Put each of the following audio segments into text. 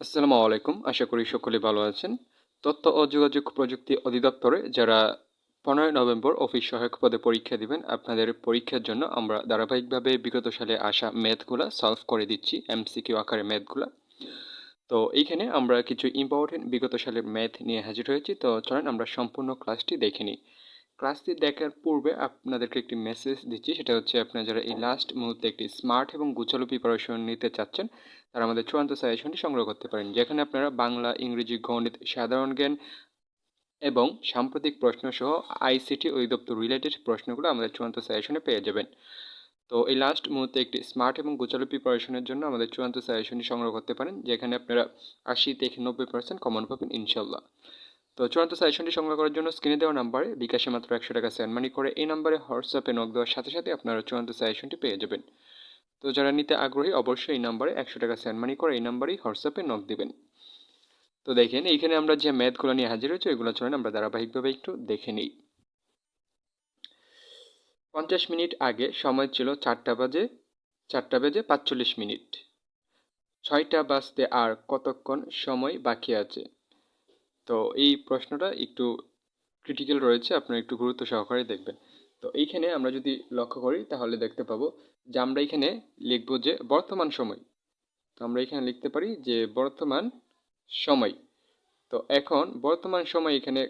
আসসালামু আলাইকুম। আশা করি সকলে ভালো আছেন। তথ্য ও যোগাযোগ প্রযুক্তি অধিদপ্তরে যারা পনেরোই নভেম্বর অফিস সহায়ক পদে পরীক্ষা দিবেন, আপনাদের পরীক্ষার জন্য আমরা ধারাবাহিকভাবে বিগত সালে আসা ম্যাথগুলো সলভ করে দিচ্ছি এমসিকিউ আকারে ম্যাথগুলো। তো এইখানে আমরা কিছু ইম্পর্টেন্ট বিগত সালের ম্যাথ নিয়ে হাজির হয়েছি। তো চলেন আমরা সম্পূর্ণ ক্লাসটি দেখে নিই। ক্লাসটি দেখার পূর্বে আপনাদেরকে একটি মেসেজ দিচ্ছি। সেটা হচ্ছে আপনারা যারা এই লাস্ট মুহূর্তে একটি স্মার্ট এবং গুছালো প্রিপারেশন নিতে চাচ্ছেন, তারা আমাদের চূড়ান্ত সাজেশনটি সংগ্রহ করতে পারেন। যেখানে আপনারা বাংলা, ইংরেজি, গণিত, সাধারণ জ্ঞান এবং সাম্প্রতিক প্রশ্ন সহ আইসিটি অধিদপ্তর রিলেটেড প্রশ্নগুলো আমাদের চূড়ান্ত সাজেশনে পেয়ে যাবেন। তো এই লাস্ট মুহূর্তে একটি স্মার্ট এবং গোচালো প্রিপারেশনের জন্য আমাদের চূড়ান্ত সাজেশনটি সংগ্রহ করতে পারেন, যেখানে আপনারা আশি থেকে নব্বই পার্সেন্ট কমন পাবেন ইনশাল্লাহ। তো চূড়ান্ত সাজেশনটি সংগ্রহ করার জন্য স্ক্রিনে দেওয়া নাম্বারে বিকাশে মাত্র একশো টাকা সেন্ড মানি করে এই নাম্বারে হোয়াটসঅ্যাপে নক দেওয়ার সাথে সাথে আপনারা চূড়ান্ত সাজেশনটি পেয়ে যাবেন। তো যারা নিতে আগ্রহী, অবশ্যই এই নাম্বারে একশো টাকা সেন্ড মানি করে এই নাম্বারেই হোয়াটসঅ্যাপে নক দেবেন। তো দেখেন, এইখানে আমরা যে ম্যাথগুলো নিয়ে হাজির হয়েছি এগুলো চলেন আমরা ধারাবাহিকভাবে একটু দেখে নিই। পঞ্চাশ মিনিট আগে সময় ছিল চারটা বাজে, চারটা বেজে পাঁচচল্লিশ মিনিট। ছয়টা বাজতে আর কতক্ষণ সময় বাকি আছে? তো এই প্রশ্নটা একটু ক্রিটিক্যাল রয়েছে, আপনারা একটু গুরুত্ব সহকারে দেখবেন। তো এইখানে আমরা যদি লক্ষ্য করি, তাহলে দেখতে পাবো যে আমরা এখানে লিখব যে বর্তমান সময়। তো আমরা এখানে লিখতে পারি যে বর্তমান সময়। তো এখন বর্তমান সময় এখানে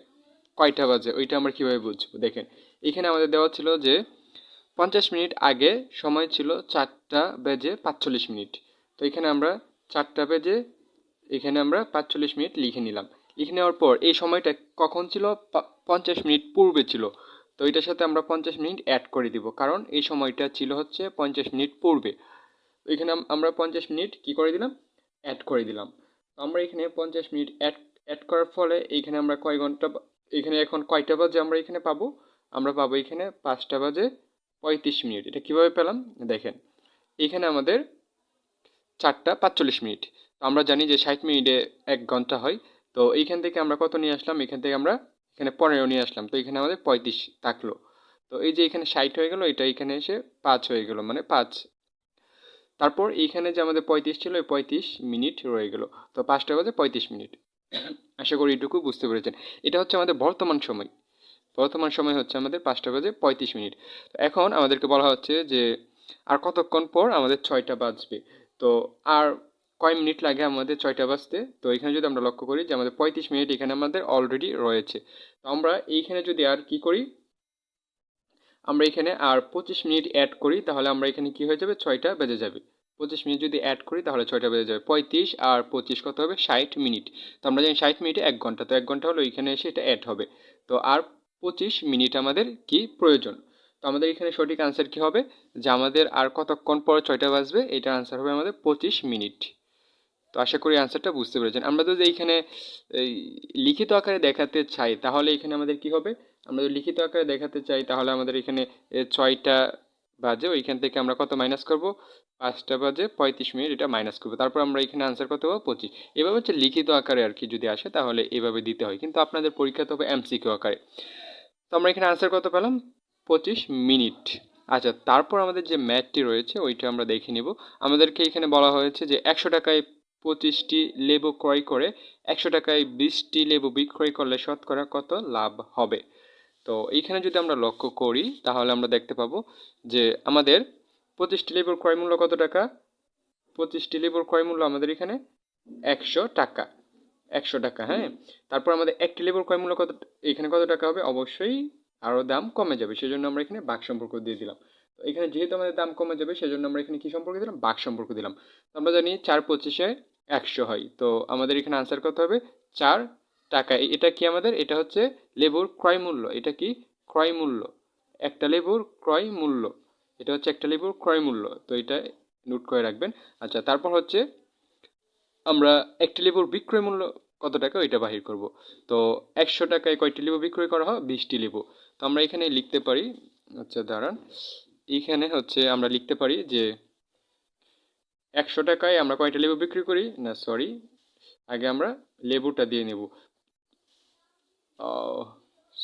কয়টা বাজে, ওইটা আমরা কীভাবে বুঝব? দেখেন, এখানে আমাদের দেওয়া ছিল যে পঞ্চাশ মিনিট আগে সময় ছিল চারটা বেজে পাঁচচল্লিশ মিনিট। তো এখানে আমরা চারটা বেজে, এখানে আমরা পাঁচচল্লিশ মিনিট লিখে নিলাম। লিখে নেওয়ার পর এই সময়টা কখন ছিল? পঞ্চাশ মিনিট পূর্বে ছিল। তো এটার সাথে আমরা পঞ্চাশ মিনিট অ্যাড করে দিব, কারণ এই সময়টা ছিল হচ্ছে পঞ্চাশ মিনিট পূর্বে। এখানে আমরা পঞ্চাশ মিনিট কি করে দিলাম? অ্যাড করে দিলাম। আমরা এখানে পঞ্চাশ মিনিট অ্যাড অ্যাড করার ফলে এইখানে আমরা কয় ঘণ্টা এখানে এখন কয়টা বাজে আমরা এখানে পাবো? আমরা পাবো এখানে পাঁচটা বাজে পঁয়ত্রিশ মিনিট। এটা কীভাবে পেলাম? দেখেন। এখানে আমাদের চারটা পাঁচচল্লিশ মিনিট। আমরা জানি যে ষাট মিনিটে এক ঘণ্টা হয়। তো এইখান থেকে আমরা কত নিয়ে আসলাম? এখান থেকে আমরা এখানে পনেরো নিয়ে আসলাম। তো এখানে আমাদের পঁয়ত্রিশ থাকল। তো এই যে এখানে ষাট হয়ে গেলো, এটা এখানে এসে পাঁচ হয়ে গেলো মানে পাঁচ। তারপর এইখানে যে আমাদের পঁয়ত্রিশ ছিল ওই পঁয়ত্রিশ মিনিট রয়ে গেলো। তো পাঁচটা বাজে পঁয়ত্রিশ মিনিট। আশা করি এটুকু বুঝতে পেরেছেন। এটা হচ্ছে আমাদের বর্তমান সময়। বর্তমান সময় হচ্ছে আমাদের পাঁচটা বাজে পঁয়ত্রিশ মিনিট। তো এখন আমাদেরকে বলা হচ্ছে যে, আর কতক্ষণ পর আমাদের ছয়টা বাজবে? তো আর কয় মিনিট লাগে আমাদের ছয়টা বাজতে? তো এখানে যদি আমরা লক্ষ্য করি যে আমাদের পঁয়ত্রিশ মিনিট এখানে আমাদের অলরেডি রয়েছে। তো আমরা এইখানে যদি আর কি করি? আমরা এখানে আর পঁচিশ মিনিট অ্যাড করি, তাহলে আমরা এখানে কি হয়ে যাবে? ছয়টা বেজে যাবে। পঁচিশ মিনিট যদি অ্যাড করি, তাহলে ছয়টা বেজে যাবে। পঁয়ত্রিশ আর পঁচিশ কত হবে? ষাট মিনিট। তো আমরা জানি ষাট মিনিটে এক ঘণ্টা। তো এক ঘণ্টা হলো এখানে এসে এটা অ্যাড হবে। তো আর পঁচিশ মিনিট আমাদের কি প্রয়োজন? তো আমাদের এখানে সঠিক আনসার কি হবে? যে আমাদের আর কতক্ষণ পর ছয়টা বাজবে? এটার আনসার হবে আমাদের পঁচিশ মিনিট। তো আশা করি অ্যান্সারটা বুঝতে পেরেছেন। আমরা যদি এইখানে, এই লিখিত আকারে দেখাতে চাই, তাহলে এখানে আমাদের কি হবে? আমরা যদি লিখিত আকারে দেখাতে চাই, তাহলে আমাদের এখানে ছয়টা বাজে, ওইখান থেকে আমরা কত মাইনাস করব? পাঁচটা বাজে পঁয়ত্রিশ মিনিট, এটা মাইনাস করব। তারপর আমরা এখানে আনসার কত পাবো পঁচিশ। এভাবে হচ্ছে লিখিত আকারে আর কি যদি আসে, তাহলে এভাবে দিতে হয়। কিন্তু আপনাদের পরীক্ষা পরীক্ষাতে হবে এমসিকিউ আকারে। তো আমরা এখানে আনসার কত পেলাম পঁচিশ মিনিট। আচ্ছা তারপর আমাদের যে ম্যাথটি রয়েছে, ওইটা আমরা দেখে নিব। আমাদেরকে এখানে বলা হয়েছে যে একশো টাকায় পঁচিশটি লেবু ক্রয় করে একশো টাকায় বিশটি লেবু বিক্রয় করলে শতকরা কত লাভ হবে? তো এইখানে যদি আমরা লক্ষ্য করি, তাহলে আমরা দেখতে পাবো যে আমাদের পঁচিশটি লেবুর ক্রয় মূল্য কত টাকা? পঁচিশটি লেবুর ক্রয় মূল্য আমাদের এখানে একশো টাকা। একশো টাকা হ্যাঁ? তারপর আমাদের একটি লেবুর ক্রয় মূল্য কত, এখানে কত টাকা হবে? অবশ্যই আরও দাম কমে যাবে, সেজন্য আমরা এখানে বাক সম্পর্ক দিয়ে দিলাম। তো এখানে যেহেতু আমাদের দাম কমে যাবে, সেজন্য আমরা এখানে কী সম্পর্ক দিলাম? বাক সম্পর্ক দিলাম। আমরা জানি চার পঁচিশে একশো হয়। তো আমাদের এখানে আনসার কত হবে? চার টাকা। এটা কি আমাদের? এটা হচ্ছে লেবুর ক্রয় মূল্য। এটা কি? ক্রয় মূল্য। একটা লেবুর ক্রয় মূল্য। এটা হচ্ছে একটা লেবুর ক্রয় মূল্য। তো এটা নোট করে রাখবেন। আচ্ছা তারপর হচ্ছে আমরা একটি লেবুর বিক্রয় মূল্য কত টাকা? ওইটা বাহির করব। তো একশো টাকায় কয়টি লেবু বিক্রয় করা হয়? বিশটি লেবু। তো আমরা এখানে লিখতে পারি আচ্ছা দাঁড়ান। এইখানে হচ্ছে আমরা লিখতে পারি যে একশো টাকায় আমরা কয়টা লেবু বিক্রি করি? না সরি আগে আমরা লেবুটা দিয়ে নেব।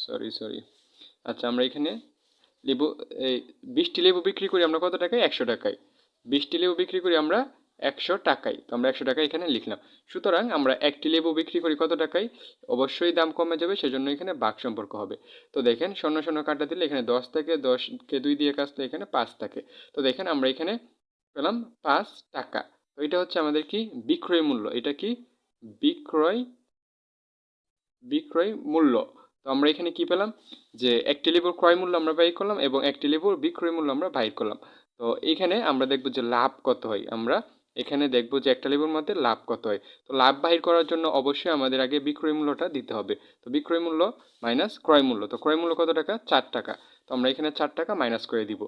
সরি সরি আচ্ছা আমরা এখানে লেবু, এই বিশটি লেবু বিক্রি করি আমরা কত টাকায়? একশো টাকায়। বিশটি লেবু বিক্রি করি আমরা একশো টাকায়। তো আমরা একশো টাকা এখানে লিখলাম। সুতরাং আমরা একটি লেবু বিক্রি করি কত টাকায়? অবশ্যই দাম কমে যাবে, সেজন্য এখানে বাক সম্পর্ক হবে। তো দেখেন, শূন্য শূন্য কাটা দিলে এখানে দশ থেকে দশকে দুই দিয়ে কাজটা এখানে পাঁচ থাকে। তো দেখেন, আমরা এখানে পেলাম পাঁচ টাকা। তো এটা হচ্ছে আমাদের কি? বিক্রয় মূল্য। এটা কি? বিক্রয় বিক্রয় মূল্য। তো আমরা এখানে কি পেলাম? যে একটি লেবুর ক্রয় মূল্য আমরা বাহির করলাম এবং একটি লেবুর বিক্রয় মূল্য আমরা বাহির করলাম। তো এখানে আমরা দেখব যে লাভ কত হয়। আমরা এখানে দেখব যে একটা লেবুর মধ্যে লাভ কত হয়। তো লাভ বাহির করার জন্য অবশ্যই আমাদের আগে বিক্রয় মূল্যটা দিতে হবে। তো বিক্রয় মূল্য মাইনাস ক্রয় মূল্য। তো ক্রয় মূল্য কত টাকা? চার টাকা। তো আমরা এখানে চার টাকা মাইনাস করে দিব।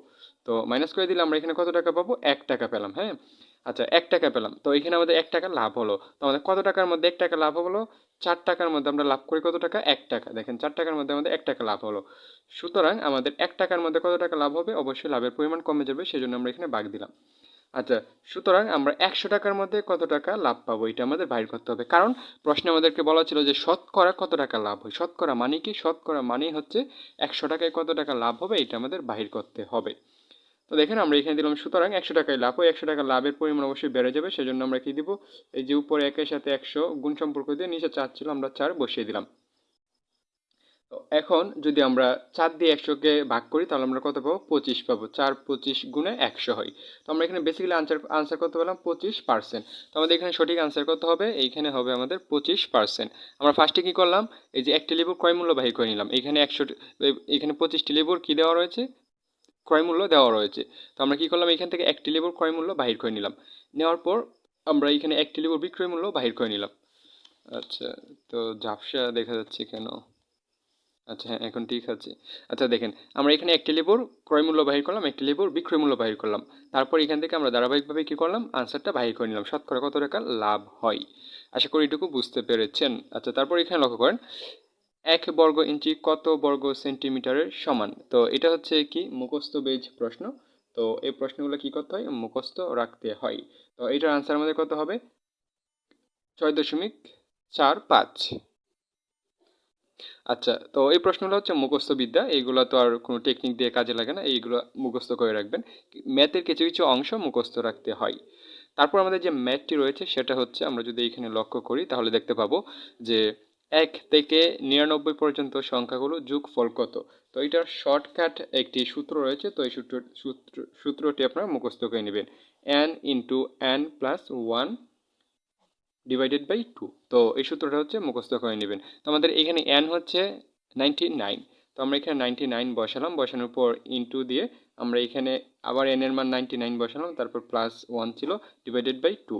তো মাইনাস করে দিলে আমরা এখানে কত টাকা পাবো? এক টাকা পেলাম হ্যাঁ? আচ্ছা এক টাকা পেলাম। তো এখানে আমাদের এক টাকা লাভ হলো। তো আমাদের কত টাকার মধ্যে এক টাকা লাভ হলো? চার টাকার মধ্যে আমরা লাভ করি কত টাকা? এক টাকা। দেখেন, চার টাকার মধ্যে আমাদের এক টাকা লাভ হলো। সুতরাং আমাদের এক টাকার মধ্যে কত টাকা লাভ হবে? অবশ্যই লাভের পরিমাণ কমে যাবে, সেজন্য আমরা এখানে বাগ দিলাম। আচ্ছা সুতরাং আমরা একশো টাকার মধ্যে কত টাকা লাভ পাবো? এটা আমাদের বাইর করতে হবে। কারণ প্রশ্নে আমাদেরকে বলা ছিল যে শতকরা কত টাকা লাভ হয়? শতকরা মানে কি? শতকরা মানেই হচ্ছে একশো টাকায় কত টাকা লাভ হবে? এটা আমাদের বাহির করতে হবে। তো দেখেন, আমরা এখানে দিলাম, সুতরাং একশো টাকায় লাভ হয়। একশো টাকা লাভের পরিমাণ অবশ্যই বেড়ে যাবে। সেজন্য আমরা কি দিব? এই যে উপরে একের সাথে একশো গুণ সম্পর্ক দিয়ে নিচে চার ছিল, আমরা চার বসিয়ে দিলাম। তো এখন যদি আমরা চার দিয়ে একশোকে ভাগ করি, তাহলে আমরা কত পাবো? পঁচিশ পাবো। চার পঁচিশ গুণে একশো হয়। তো আমরা এখানে বেসিক্যালি আনসার আনসার করতে পেলাম পঁচিশ পার্সেন্ট তো আমাদের এখানে সঠিক আনসার করতে হবে। এইখানে হবে আমাদের পঁচিশ পার্সেন্ট আমরা ফার্স্টে কী করলাম? এই যে একটি লেবুর ক্রয় মূল্য বাহির করে নিলাম। এখানে একশো, এখানে পঁচিশটি লেবুর কী দেওয়া রয়েছে? ক্রয় মূল্য দেওয়া রয়েছে। তো আমরা কী করলাম? এখান থেকে একটি লেবুর ক্রয় মূল্য বাহির করে নিলাম। নেওয়ার পর আমরা এখানে একটি লেবুর বিক্রয় মূল্য বাহির করে নিলাম। আচ্ছা তো ঝাপসা দেখা যাচ্ছে কেন? আচ্ছা হ্যাঁ এখন ঠিক আছে। আচ্ছা দেখেন, আমরা এখানে একটি লেবুর ক্রয় মূল্য বাহির করলাম, একটি লেবুর বিক্রয় মূল্য বাহির করলাম। তারপর এখান থেকে আমরা ধারাবাহিকভাবে কী করলাম? আনসারটা বাহির করে নিলাম। শতকরা কত টাকা লাভ হয়? আশা করি এটুকু বুঝতে পেরেছেন। আচ্ছা তারপর এখানে লক্ষ্য করেন, এক বর্গ ইঞ্চি কত বর্গ সেন্টিমিটারের সমান? তো এটা হচ্ছে কি? মুখস্থ বেজ প্রশ্ন। তো এই প্রশ্নগুলো কি করতে হয়? মুখস্থ রাখতে হয়। তো এটার আনসার আমাদের কত হবে? ছয় দশমিক চার পাঁচ। আচ্ছা তো এই প্রশ্নগুলো হচ্ছে মুখস্থ বিদ্যা। এইগুলো তো আর কোনো টেকনিক দিয়ে কাজে লাগে না। এইগুলো মুখস্থ করে রাখবেন। ম্যাথের কিছু কিছু অংশ মুখস্থ রাখতে হয়। তারপর আমাদের যে ম্যাথটি রয়েছে, সেটা হচ্ছে আমরা যদি এখানে লক্ষ্য করি, তাহলে দেখতে পাবো যে এক থেকে নিরানব্বই পর্যন্ত সংখ্যাগুলো যুগ ফল কত? তো এটার শর্টকাট একটি সূত্র রয়েছে। তো এই সূত্র সূত্র, সূত্রটি আপনারা মুখস্থ করে নেবেন। N into n plus one divided by two তো এই সূত্রটা হচ্ছে মুখস্থ করে নেবেন। তো আমাদের এখানে এন হচ্ছে নাইনটি নাইন তো আমরা এখানে নাইনটি নাইন বসালাম। বসানোর পর ইন্টু দিয়ে আমরা এখানে আবার এন এর মান নাইনটি নাইন বসালাম। তারপর প্লাস ওয়ান ছিল ডিভাইডেড বাই টু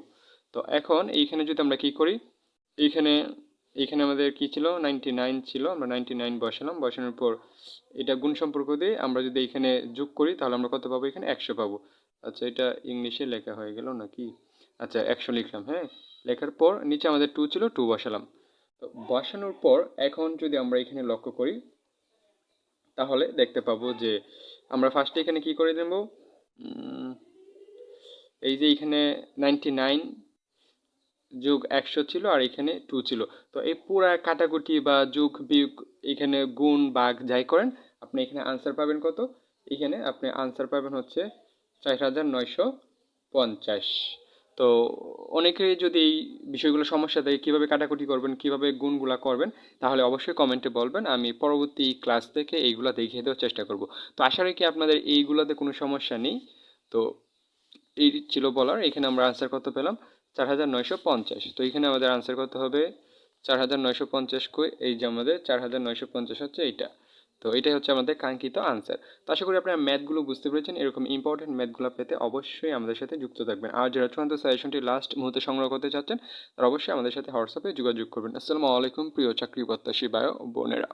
তো এখন এইখানে যদি আমরা কী করি, এইখানে এখানে আমাদের কি ছিল? নাইনটি নাইন ছিল। আমরা নাইনটি নাইন বসালাম। বসানোর পর এটা গুণ সম্পর্ক দিয়ে আমরা যদি এখানে যোগ করি, তাহলে আমরা কত পাবো? এখানে একশো পাবো। আচ্ছা এটা ইংলিশে লেখা হয়ে গেল নাকি? আচ্ছা একশো লিখলাম হ্যাঁ? লেখার পর নিচে আমাদের টু ছিল টু বসালাম। তো বসানোর পর এখন যদি আমরা এখানে লক্ষ্য করি, তাহলে দেখতে পাবো যে আমরা ফার্স্টে এখানে কি করে দেব? এই যে এখানে নাইনটি নাইন যোগ একশো ছিল আর এখানে টু ছিল। তো এই পুরা কাটাকুটি বা যোগ বিয়োগ এখানে গুণ বাঘ যাই করেন, আপনি এখানে আনসার পাবেন কত? এখানে আপনি আনসার পাবেন হচ্ছে চার হাজার নয়শো পঞ্চাশ। তো অনেকেই যদি এই বিষয়গুলো সমস্যা থাকে কীভাবে কাটাকুটি করবেন, কীভাবে গুণগুলা করবেন, তাহলে অবশ্যই কমেন্টে বলবেন। আমি পরবর্তী ক্লাস থেকে এইগুলো দেখিয়ে দেওয়ার চেষ্টা করব। তো আশা রাখি আপনাদের এইগুলোতে কোনো সমস্যা নেই। তো এই ছিল বলার, এখানে আমরা আনসার কত পেলাম? চার হাজার নয়শো পঞ্চাশ। তো এখানে আমাদের আনসার করতে হবে? চার হাজার নয়শো পঞ্চাশ কই? এই যে আমাদের, চার হাজার নয়শো পঞ্চাশ হচ্ছে এইটা। তো এটাই হচ্ছে আমাদের কাঙ্ক্ষিত আনসার তো আশা করি আপনারা ম্যাথগুলো বুঝতে পেরেছেন। এরকম ইম্পর্টেন্ট ম্যাথগুলো পেতে অবশ্যই আমাদের সাথে যুক্ত থাকবেন। আর যারা চূড়ান্ত সাজেশনটি লাস্ট মুহূর্তে সংগ্রহ করতে চাচ্ছেন, তারা অবশ্যই আমাদের সাথে হোয়াটসঅ্যাপে যোগাযোগ করবেন। আসসালামু আলাইকুম, প্রিয় চাকরি প্রত্যাশী বায়ো বোনেরা।